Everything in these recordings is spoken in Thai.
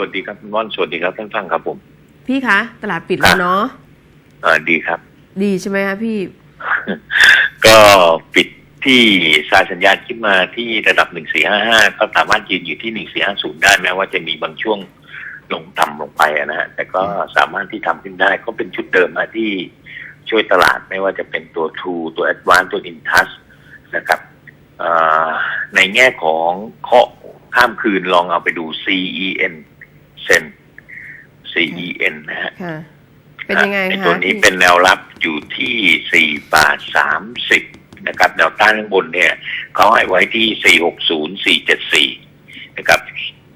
วัสดีครับคุณม่อนสวัสดีครับท่านฟังครับผม พี่คะ ตลาดปิดแล้วเนาะอ่าดีครับ ดีใช่ไหมคะพี่ ก็ปิดที่สายสัญญาณขึ้นมาที่ระดับ1455ก็สามารถยืนอยู่ที่1450ได้แม้ว่าจะมีบางช่วงลงต่ำลงไปอะนะฮะแต่ก็สามารถที่ทำขึ้นได้ก็เป็นชุดเดิมมาที่ช่วยตลาดไม่ว่าจะเป็นตัว True ตัว Advance ตัว Intouch นะครับเอ่อในแง่ของเคาะข้ามคืนลองเอาไปดู CEN เซน CEN นะฮะค่ะ เป็นยังไงในคะตัวนี้พี่เป็นแนวรับอยู่ที่4บาท30นะครับ แนวต้านข้างบนเนี่ยเขาให้ไว้ที่460 474นะครับ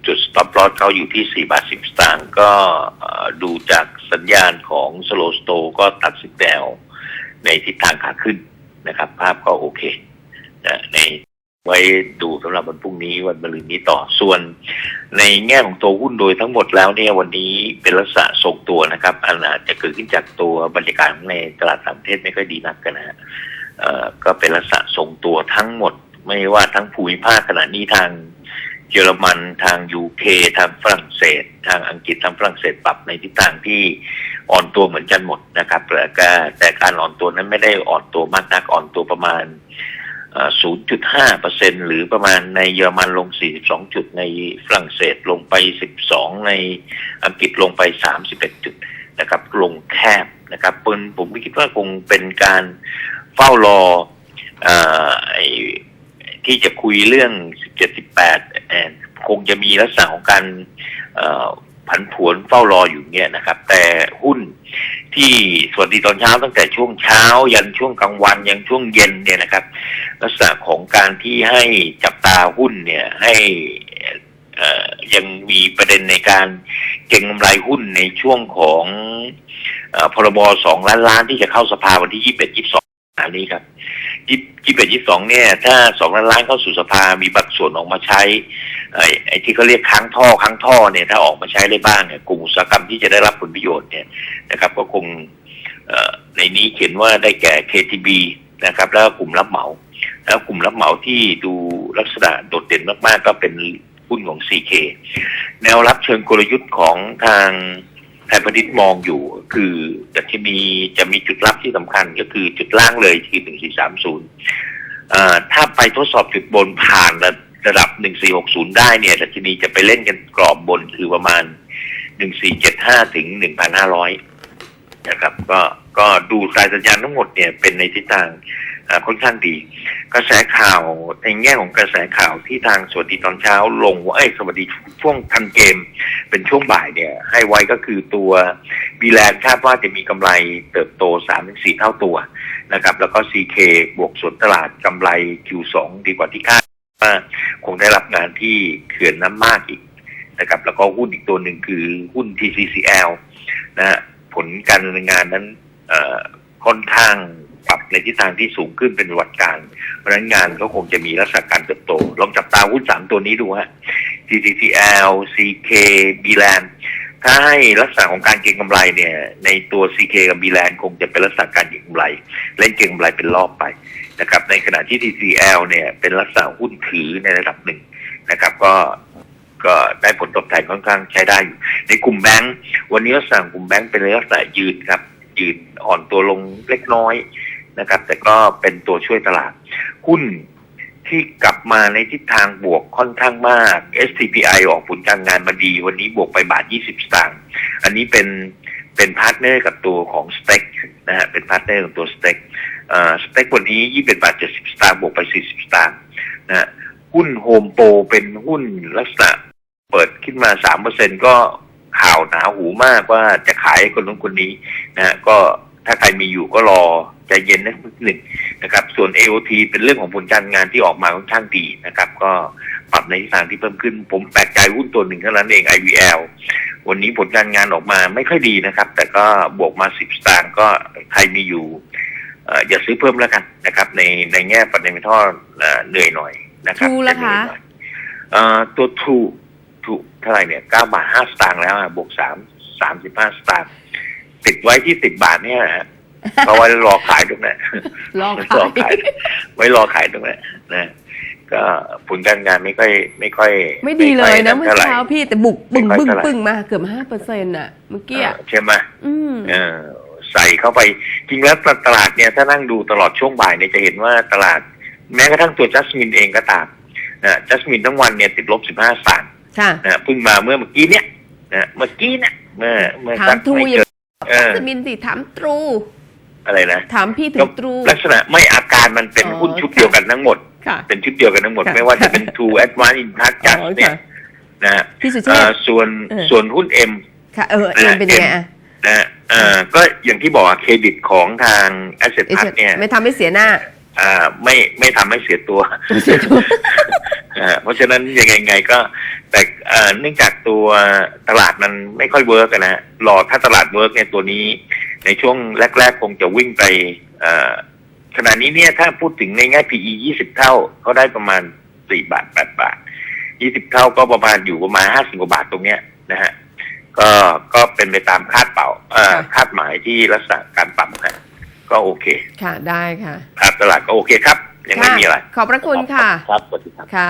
จุด stop loss เขาอยู่ที่ 4 บาท 10 สตางค์ก็เอ่อดูจากสัญญาณของ slow slow ก็ตัดสินแนวในทิศทางขาขึ้นนะครับ ภาพก็โอเคนะใน ไว้ดูสำหรับวันพรุ่งนี้วันมะรืนนี้ต่อส่วน ในแง่ของตัวหุ้นโดยทั้งหมดแล้วเนี่ยวันนี้เป็นลักษณะทรงตัวนะครับอันอาจจะเกิดขึ้นจากตัวบรรยากาศในตลาดต่างประเทศไม่ค่อยดีนักกันนะฮะเอ่อก็เป็นลักษณะทรงตัวทั้งหมด ไม่ว่าทั้งภูมิภาคขณะนี้ทางเยอรมันทางยูเคทางฝรั่งเศส ทางอังกฤษทางฝรั่งเศสปรับในทิศทางที่อ่อนตัวเหมือนกันหมดนะครับแต่ก็แต่การอ่อนตัวนั้นไม่ได้อ่อนตัวมากนักอ่อนตัวประมาณ 0.5เปอร์เซ็นหรือประมาณในเยอรมันลง 42 จุด ในฝรั่งเศสลงไป 12 ในอังกฤษลงไป 31 จุดนะครับ ลงแคบนะครับเปิ้ลผมคิดว่าคงเป็นการเฝ้ารออที่จะคุยเรื่อง 17 18 คงจะมีลักษณะของการผันผวนเฝ้ารออยู่เนี่ยนะครับ แต่หุ้น ที่สวัสดีตอนเช้าตั้งแต่ช่วงเช้า ยันช่วงกลางวันยันช่วงเย็นเนี่ยนะครับ ลักษณะของการที่ให้จับตาหุ้นเนี่ยให้อ่อยังมีประเด็นในการเก็งกำไรหุ้นในช่วงของออพรบสองล้านล้านที่จะเข้าสภาวันที่ยี่สิบเอ็ดยี่สิบสองอันนี้ครับยี่สิบเอ็ดยี่สิบสองเนี่ย ถ้าสองล้านล้านเข้าสู่สภามีบางส่วนออกมาใช้ ไอ้ไอ้ที่เขาเรียกค้างท่อค้างท่อเนี่ยถ้าออกมาใช้ได้บ้างเนี่ยกลุ่มอุตสาหกรรมที่จะได้รับผลประโยชน์เนี่ยนะครับ ก็คงในนี้เขียนว่าได้แก่ KTB นะครับ แล้วกลุ่มรับเหมา แล้วกลุ่มรับเหมาที่ดูลักษณะโดดเด่นมากๆ ก็เป็นหุ้นของ CK แนวรับเชิงกลยุทธ์ของทางไทยพาณิชย์มองอยู่ คือดัชนีจะมีจุดรับที่สำคัญก็คือจุดล่างเลยคือ1430เอ่อถ้าไปทดสอบจุดบนผ่านระ ระดับ 1460 ได้เนี่ยดัชนีจะไปเล่นกันกรอบบนคือประมาณ 1475 ถึง 1,500 นะครับ ก็ก็ดูสายสัญญาณทั้งหมดเนี่ยเป็นในทิศทางค่อนข้างดี กระแสข่าวในแง่ของกระแสข่าวที่ทางสวัสดีตอนเช้าลงว่าเอ้สวัสดีช่วงทันเกม เป็นช่วงบ่ายเนี่ย ให้ไว้ก็คือตัวบีแลนด์คาดว่าจะมีกำไรเติบโต 3-4 เท่าตัวนะครับ แล้วก็ CK บวกส่วนตลาดกำไร Q2 ดีกว่าที่คาด งได้รับงานที่เขื่อนน้ำมากอีกนะครับ แล้วก็หุ้นอีกตัวหนึ่งคือหุ้น TCCL นะฮะผลการดำเนินงานนั้นค่อนข้างปรับในทิศทางที่สูงขึ้นเป็นวัติการ เพราะฉะนั้นงานก็คงจะมีลักษณะการเติบโต ลองจับตาหุ้นสามตัวนี้ดูฮะ TCCL CK b l a n ถ้าให้ลักษณะของการเก็งกำไรเนี่ย ในตัว CK กับ b l a n คงจะเป็นลักษณะการเก็งกำไร เล่นเก็งกำไรเป็นรอบไป นะครับในขณะที่ TCL เนี่ยเป็นลักษณะหุ้นถือในระดับหนึ่งนะครับ ก็ก็ได้ผลตอบแทนค่อนข้างใช้ได้อยู่ ในกลุ่มแบงก์วันนี้ลักษณะกลุ่มแบงก์เป็นลักษณะยืนครับ ยืนอ่อนตัวลงเล็กน้อยนะครับ แต่ก็เป็นตัวช่วยตลาด หุ้นที่กลับมาในทิศทางบวกค่อนข้างมาก STPI ออกผลการงานมาดี วันนี้บวกไปบาท 20 สตางค์อันนี้เป็นเป็นพาร์ทเนอร์กับตัวของสเต็กนะฮะเป็นพาร์ทเนอร์ของตัวสเต็กเสเต็กวันนี้21บาท70สตางค์บวกไป40สตางค์นะฮะหุ้นโฮมโปรเป็นหุ้นลักษณะเปิดขึ้นมาสามเปอร์เซ็นก็ข่าวหนาหูมากว่าจะขายคนนู้นคนนี้นะฮะก็ถ้าใครมีอยู่ก็รอใจเย็นนะิดหนึ่งนะครับ ส่วน AOT เป็นเรื่องของผลการงานที่ออกมาค่อนข้างดีนะครับ ก็ปรับในทิศทางที่เพิ่มขึ้น ผมแปลกใจหุ้นตัวหนึ่งเท่านั้นเอง IVL วันนี้ผลการงานออกมาไม่ค่อยดีนะครับ แต่ก็บวกมา10สตางค์ก็ใครมีอยู่ อ่ออย่าซื้อเพิ่มแล้วกันนะครับ ในในแง่ปันในทอเหนื่อยหน่อยนะครับ True ล่ะคะเหนื่อยหน่อยเอ่อตัว True ถูกเท่าไหร่เนี่ยเก้าบาทห้าสตางค์แล้วอะบวกสามสามสิบห้าสตางค์ติดไว้ที่สิบบาทเนี่ยฮะเพราะไว้รอขายตรงนั้นลองไว้รอขาขายยไว้รอขายตรงนั้นนะก็ผลการงานไม่ค่อย ไม่ค่อย ไม่ดีเลยนะค่เมื่ท่อไหร่เช้าพี่แต่บุกปึ้งไม่ค่อยปึ้งเท่าไหร่ปึ้งมาเกือบห้าเปอร์เซ็นต์อะเมื่อกี้อะเออใช่ไหมอืมเออ ใส่เข้าไปจริงแล้วตลาดเนี่ยถ้านั่งดูตลอดช่วงบ่ายเนี่ยจะเห็นว่าตลาด แม้กระทั่งตัวจัสมินเองก็ตามนะจัสมินทั้งวันเนี่ยติดลบ15สตางค์ค่ะนะเพิ่งมาเมื่อเมื่อกี้เนี่ยนะเมื่อกี้เนี่ยเมื่อเมื่อถามสักทรูไม่อย่าเกินเออจะมินสิถามตรูอะไรนะถามพี่ถึก็งตรูลักษณะไม่อาการมันเป็นอ๋อหุ้นชุดค่ะเดียวกันทั้งหมดค่ะเป็นชุดเดียวกันทั้งหมดค่ะไม่ว่าจะเป็น True Advanced Impact อ๋ Just อเนี่ยค่ะนะฮะพี่สุเชเอ่ษอส่วนเออส่วนหุ้น M ค่ะเออเอ็มเป็นยังไงอะนะฮะเอ่อก็อย่างที่บอกอะเครดิตของทาง Asset เอ p เช a s เนี่ยไม่ทำให้เสียหน้า อ่าไม่ไม่ทำให้เสียตัวเสียตัวอ่าเพราะฉะนั้นยังไงไงก็ แต่เอ่อเนื่องจากตัวตลาดมันไม่ค่อยเวิร์กอะนะรอถ้าตลาดเวิร์กเนี่ยตัวนี้ ในช่วงแรก ๆ คงจะวิ่งไปเอ่อขณะนี้เนี่ยถ้าพูดถึงในแง่ PE 20เท่าก็ได้ประมาณ4บาท8บาท20เท่าก็ประมาณอยู่ประมาณ50กว่าบาทตรงเนี้ยนะฮะ ก็ก็เป็นไปตามคาดเป่าเอ่อค่ะคาดหมายที่ลักษณะการปรับนะก็โอเค ค่ะได้ค่ะภาพตลาดก็โอเคครับ ยังไม่มีอะไร ขอบพระคุณค่ะ ครับสวัสดีครับค่ะ